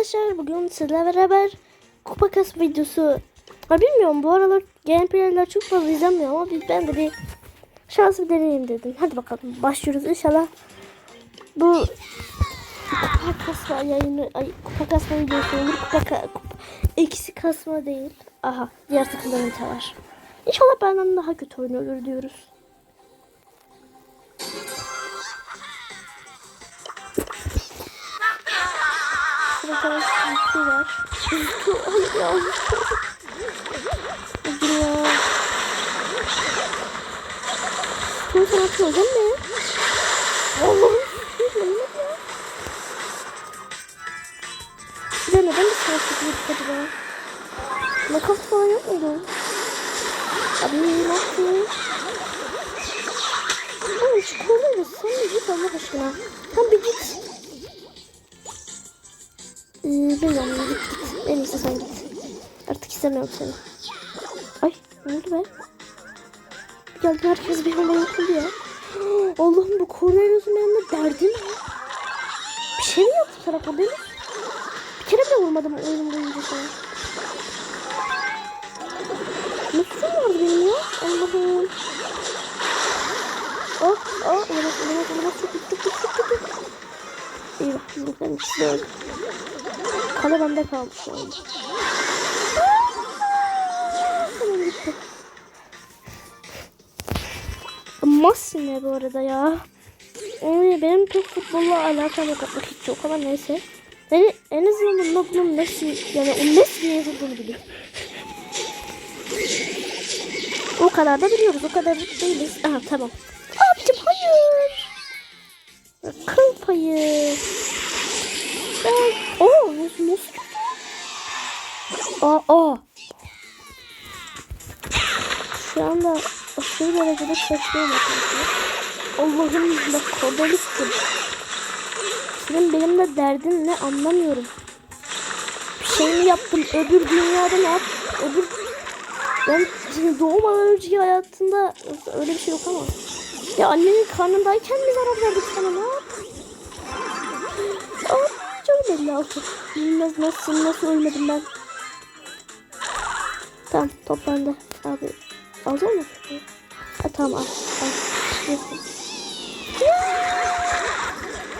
arkadaşlar bugün sizlerle beraber kupa kas videosu. Ha bilmiyorum bu aralar gameplay'ler çok fazla izlenmiyor ama biz- ben de bir şans bir deneyeyim dedim. Hadi bakalım başlıyoruz inşallah. Bu kupa kasma yayını, ay, kupa kasma videosu olur. Kupa, ka- kupa eksi kasma değil. Aha diğer takımların var. İnşallah benden daha kötü oynuyor diyoruz. Var. Hayır ya. Hadi ya. Son atıyoruz değil mi? Allah'ım. Size neden bir sıra çekildik acaba? Nakaf falan yok muydu? Abi yaptın? Oğlum şu konuyu sen bir git Allah aşkına. Tam bir git. Ee, bilmiyorum git git. En iyisi sen git. Artık istemiyorum seni. Ay ne oldu be? Geldi herkes bir anda yıkıldı ya. Allah'ım bu Cornelius'un yanında derdi ne? Bir şey mi yaptı sana Cornelius? Bir kere bile vurmadım oyunum boyunca sana. Nasıl vardı benim ya? Allah'ım. Oh, oh, olamaz, olamaz, olamaz. Çok, çok, çok, çok. Eyvah, bizimkilerin ikisi de öldü. Kale bende kaldı şu. Masum ne bu arada ya? Yani benim pek futbolla alakam yok bak hiç yok ama neyse. Yani en azından bunun bunun Messi yani o Messi'nin yazıldığını biliyorum. O kadar da biliyoruz. O kadar da değiliz. Aha tamam. Abicim hayır. Kıl payı. Ben... Aa aa. Şu anda aşırı derecede şaşırıyorum arkadaşlar. Allah'ım bak kodalistim. Senin benimle derdin ne anlamıyorum. Bir şey mi yaptım? Öbür dünyada ne yap? Öbür ben şimdi doğmadan önceki hayatında öyle bir şey yok ama. Ya annenin karnındayken mi zarar verdik sana ne yap? Aa, canım belli. Bilmez nasıl nasıl ölmedim ben. Tamam top bende. Abi alacak mısın? Ha, tamam al. al.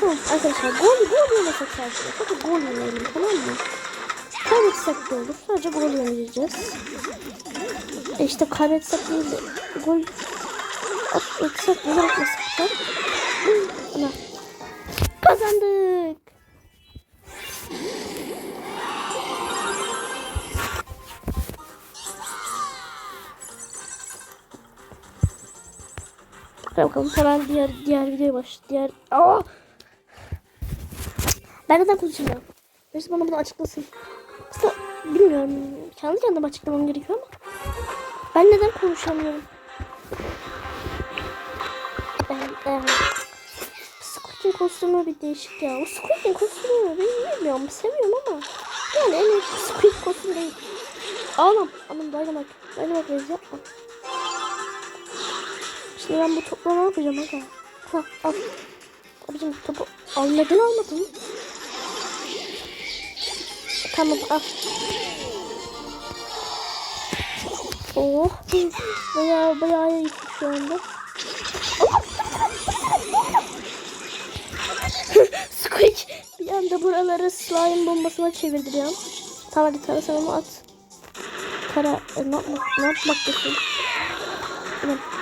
Tamam arkadaşlar gol gol yemesek sadece. Hadi gol yemeyelim tamam mı? Kaybetsek de olur. Sadece gol yemeyeceğiz. E işte kaybetsek değil de gol at, etsek gol atmasak da. Kazandık. Hadi bakalım hemen diğer diğer videoya baş. Diğer Aa! Ben neden konuşamıyorum? Birisi bana bunu açıklasın. Aslında bilmiyorum. Kendi kendime açıklamam gerekiyor ama. Ben neden konuşamıyorum? Ben, e, Squid'in kostümü bir değişik ya. O Squid'in kostümü ben bilmiyorum. Seviyorum ama. Yani en iyi Squid kostümü değil. Anam. Anam. Dynamite rezi yapma. Şimdi ben bu topla ne yapacağım aga? Ha al. Abicim topu al neden almadın? Tamam al. Oh. Bayağı bayağı iyi şu anda. Squeak bir anda buraları slime bombasına an. Tamam hadi tara onu at. Tara e, ne, yapmak, ne yapmaktasın? Tamam. Hadi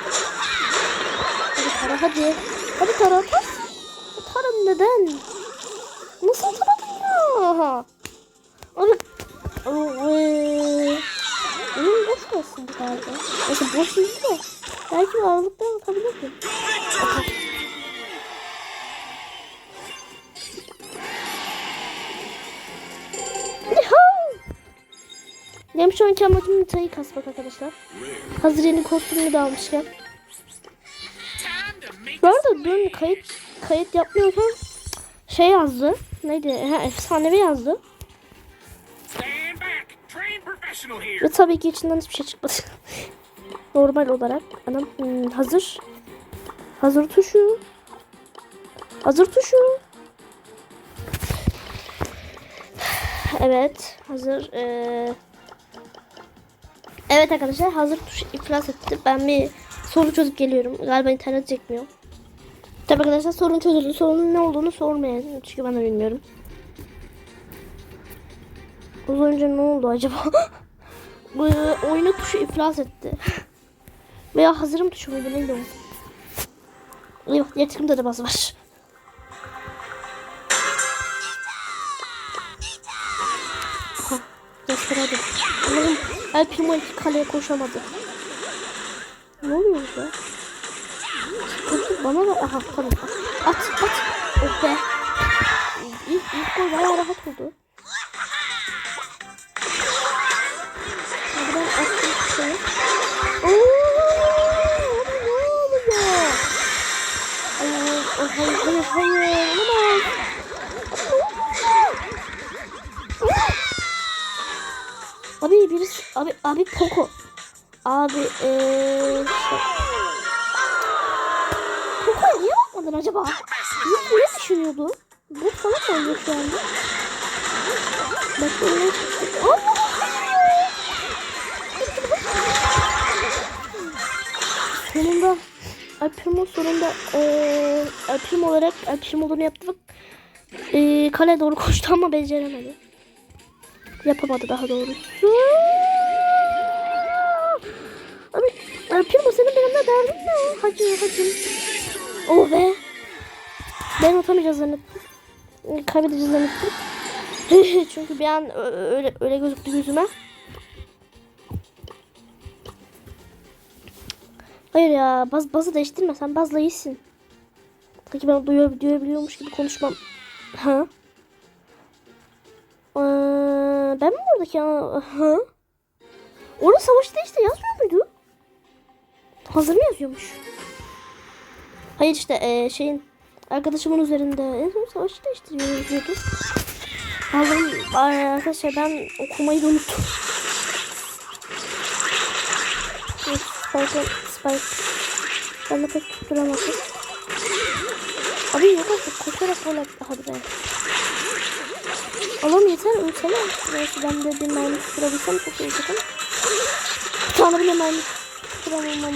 Tara hadi. Hadi Tara at. Tara neden? Nasıl atamadın ya? Abi. Benim boş olsun galiba. Neyse boş değil de. Belki bir ağırlıktan atabilirim. Benim şu anki amacım Nita'yı kasmak arkadaşlar. Hazır yeni kostümünü de almışken. Dün kayıt kayıt yapmıyorken şey yazdı. Neydi? Ha, efsanevi yazdı. Ve tabii ki içinden hiçbir şey çıkmadı. Normal olarak. Anam hmm, hazır. Hazır tuşu. Hazır tuşu. Evet hazır. Ee, Evet arkadaşlar hazır tuş iflas etti. Ben bir soru çözüp geliyorum. Galiba internet çekmiyor. Tabii arkadaşlar sorun çözüldü. Sorunun ne olduğunu sormayın. Çünkü ben de bilmiyorum. Az önce ne oldu acaba? Bu oyunu tuşu iflas etti. Veya hazırım tuşu muydu neydi o? Yok diğer tıkımda da baz var. Hadi. Umarım El Primo kaleye koşamadı. Ne oluyor burada? Bana da aha tamam. At at. Oh be. İlk, ilk gol bayağı rahat oldu. Ben attım şeyi. Oo, ne oluyor? Hayır, hayır, hayır, hayır, olamaz. Abi birisi, abi, abi Poco. Abi, eee... bakmadın acaba? Ne, ne düşünüyordu? Bu sana mı oluyor şu anda? Bak, ne Allah! Sonunda Alprimo sonunda eee Alprimo olarak Alprimo'unu yaptık. Eee kale doğru koştu ama beceremedi. Yapamadı daha doğrusu. Abi Alprimo senin benimle derdin ne? Hacı hacım. Oh be. Ben atamayacağız zannettim. Kaybedeceğiz zannettim. Çünkü bir an öyle öyle gözüktü gözüme. Hayır ya baz bazı değiştirme sen bazla iyisin. Sanki ben duyuyor, duyabiliyormuş gibi konuşmam. Ha? Ee, ben mi buradaki ya? Ha? Orada savaşta işte yazmıyor muydu? Hazır mı yazıyormuş? Hayır işte ee, şeyin arkadaşımın üzerinde en son savaşı değiştiriyor yazıyordu. Allah'ım ay, arkadaşlar ben okumayı da unuttum. Spike, Spike. Ben de pek tutturamadım. Abi yok artık koşarak gol attı. Hadi be. Allah'ım yeter ölsene. Neyse ben de bir mermi tutturabilsem çok iyi ama. Bir tane bile mermi tutturamamam.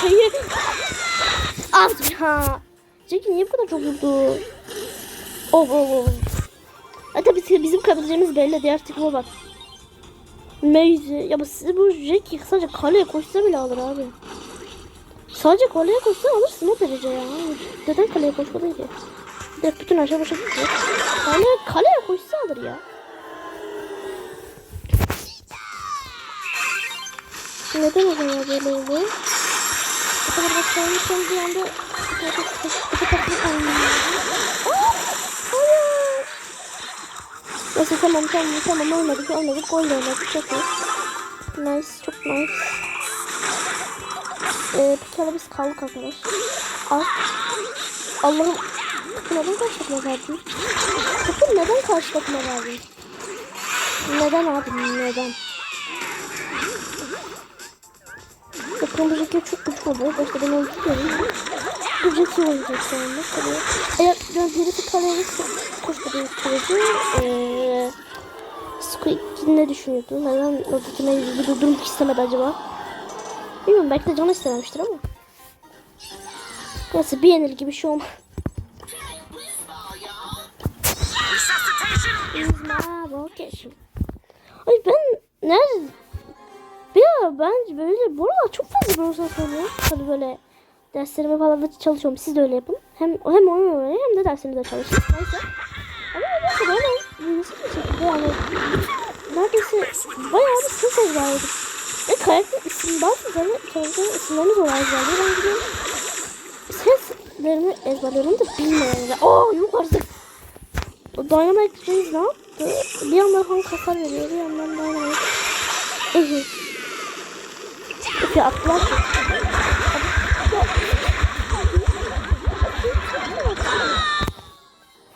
Şeyi. Az ya. Jackie niye bu kadar çok vurdu? Oh oh oh. Hatta bizim, bizim kaybedeceğimiz belli. Diğer tıkıma bak. Meyze. Ya bu, size bu Jackie sadece kaleye koşsa bile alır abi. Sadece kaleye koşsa alırsın o derece ya. Neden kaleye koşmadın ki? Direkt bütün aşağı başa gidiyor. Kale, kaleye koşsa alır ya. Neden o zaman böyle oldu? Bu kadar başlaymışken bir anda takımı kaynıyor. Hayır. Neyse tamam tamam tamam oynadık oynadık gol oynadık çok iyi. Nice çok nice. Ee, bir kere biz kaldık arkadaş. Al. Allah'ım. Neden karşı takıma verdin? Topu neden karşı takıma verdin? Neden abi neden? Bu Jackie çok güçlü oluyor. Başta ben öldürüyorum. Bu Jackie oynayacak şu anda. Tabii. Eğer birisi kaleye koştuğu sürece eee Squeak ne düşünüyordu? Neden ötekine yüzü durdurmak istemedi acaba? Bilmiyorum belki de canı istememiştir ama. Neyse bir yenilgi bir şey olmaz. Resuscitation Vacation. Ay ben nerede? Ya ben böyle bu aralar çok fazla borsa sanıyorum. Tabii böyle derslerime falan da çalışıyorum. Siz de öyle yapın. Hem hem oyun oynayın hem de derslerinize çalışın. Neyse. Ama neyse böyle nasıl bir şekilde yani neredeyse bayağı bir ses ezberledim. Ve karakter isim bazı böyle karakter isimlerini zor ezberliyor. Ben gidiyorum seslerini ezberliyorum da bilmiyorum. Oo yok artık. Dynamite Reis ne yaptı? Bir yandan Hank hasar veriyor, bir yandan Dynamite. Ehe. Peki atlar.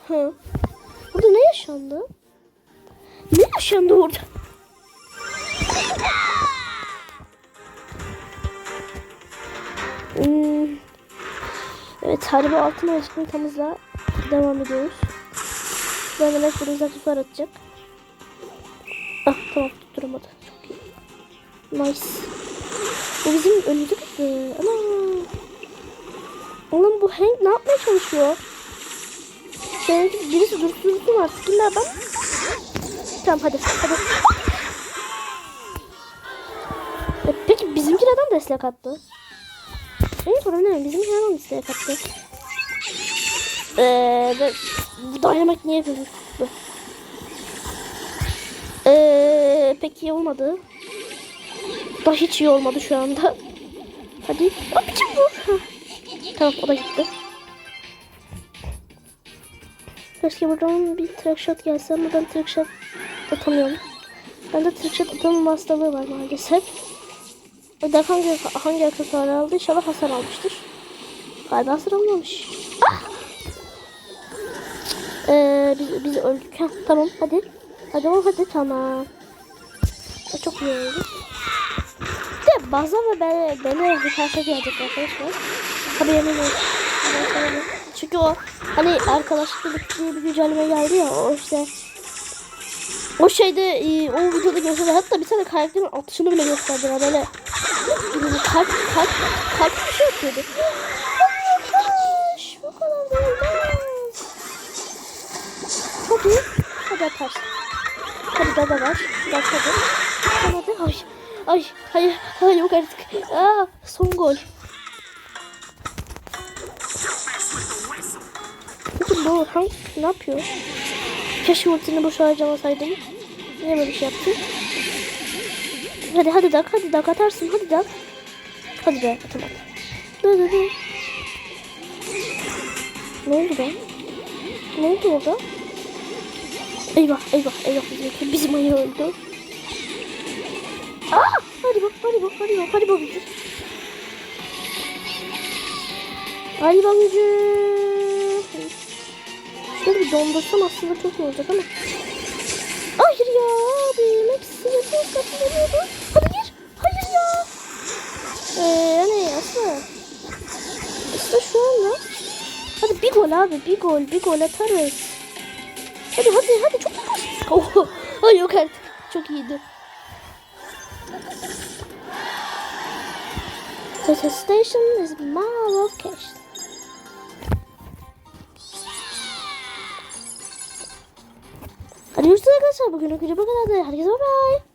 Hı. Burada ne yaşandı? Ne yaşandı orada? Hmm. Evet, Haribo altın haritamızla devam ediyoruz. Böyle Black Bruiser tutar atacak. Ah tamam tutturamadı. Çok iyi. Nice. Bu bizim önümüzü kırdı. Ana. Oğlum bu Hank ne yapmaya çalışıyor? Seninki birisi dursun artık. Kimler ben? Tamam hadi hadi. E, peki bizimki neden destek attı? Benim sorum ne? Bizimki neden destek attı? Eee ve bu Dynamite niye yapıyorsun? Eee peki olmadı. Da hiç iyi olmadı şu anda. Hadi. Abicim. Heh. Tamam o da gitti. Keşke buradan bir trick shot gelse ama ben trick shot atamıyorum. Bende trick shot atamama hastalığı var maalesef. O da hangi, hangi aksesuarı aldı? İnşallah hasar almıştır. Galiba hasar almamış. Ah! Ee, biz, biz öldük. Heh, tamam hadi. Hadi o hadi tamam. O çok iyi oldu. Ve bana, bana bir karşı gelecek arkadaşlar. Tabii emin olun. Çünkü o hani arkadaşlık diye bir güncelleme geldi ya o işte o şeyde e, o videoda gösterdi hatta bir tane karakterin atışını bile gösterdiler böyle kalp kalp kalp bir şey yapıyordu. Bu kadar da olmaz. Hadi. Hadi atarsın. Hadi daha da var. Bak hadi. Hadi. Ay. Ay. Hayır. Hayır yok artık. Aa, son gol. Peki bu Hank ne yapıyor? Keşke ultini boş harcamasaydım. Niye böyle bir şey yaptın? Hadi hadi dak hadi dak atarsın hadi dak. Hadi be atamadım. Dı dı dı. Ne oldu be? Ne oldu orada? Eyvah eyvah eyvah bizim ayı öldü. Aa! Bak hadi bak hadi bak. Hadi bak gücü. Şöyle bir dondursam aslında çok iyi olacak ama. Hayır ya abi. Hepsi yapıyor katılıyordu. Hadi gir. Hayır ya. Ee, yani aslında. İşte şu anda. Hadi bir gol abi. Bir gol. Bir gol atarız. Hadi hadi hadi çok basit. Oh, yok artık. Çok iyiydi. The station is my location. Hadi görüşürüz arkadaşlar. Bugün video bu kadar. Herkese bay bay.